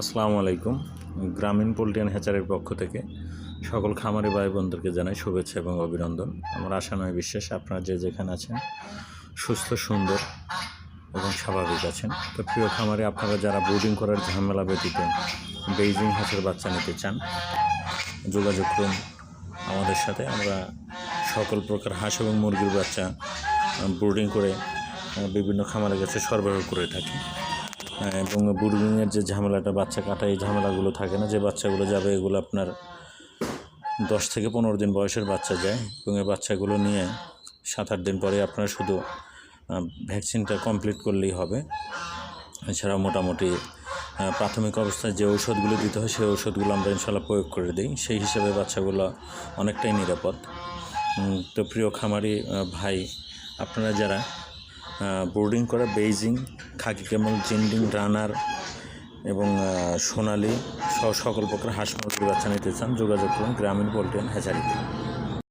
আসসালামু আলাইকুম। গ্রামীণ পোল্ট্রিয়ান হ্যাচারের পক্ষ থেকে সকল খামারি ভাই বোনদেরকে জানাই শুভেচ্ছা এবং অভিনন্দন। আমার আশা নয় বিশ্বাস, আপনারা যে যেখানে আছেন সুস্থ, সুন্দর এবং স্বাভাবিক আছেন। তো প্রিয় খামারে, আপনারা যারা ব্রিডিং করার ঝামেলা ব্যতীত বেইজিং হাঁসের বাচ্চা নিতে চান, যোগাযোগ করুন আমাদের সাথে। আমরা সকল প্রকার হাঁস এবং মুরগির বাচ্চা ব্রিডিং করে বিভিন্ন খামারের কাছে সরবরাহ করে থাকি। এবং বুর্ডিংয়ের যে ঝামেলাটা, বাচ্চা কাটা এই ঝামেলাগুলো থাকে না, যে বাচ্চাগুলো যাবে, এগুলো আপনার দশ থেকে পনেরো দিন বয়সের বাচ্চা যায়, এবং এই বাচ্চাগুলো নিয়ে সাত আট দিন পরে আপনারা শুধু ভ্যাকসিনটা কমপ্লিট করলেই হবে। এছাড়া মোটামুটি প্রাথমিক অবস্থায় যে ঔষধগুলো দিতে হয়, সেই ঔষধগুলো আমরা ইনশাল্লাহ প্রয়োগ করে দিই। সেই হিসেবে বাচ্চাগুলো অনেকটাই নিরাপদ। তো প্রিয় খামারি ভাই, আপনারা যারা বোর্ডিং করা বেইজিং খাকি কেমন জিন্ডিং রানার এবং সোনালি সহ সকল প্রকার হাঁস বাচ্চা নিতে চান, যোগাযোগ করুন গ্রামীণ পোল্ট্রি হ্যাচারিতে।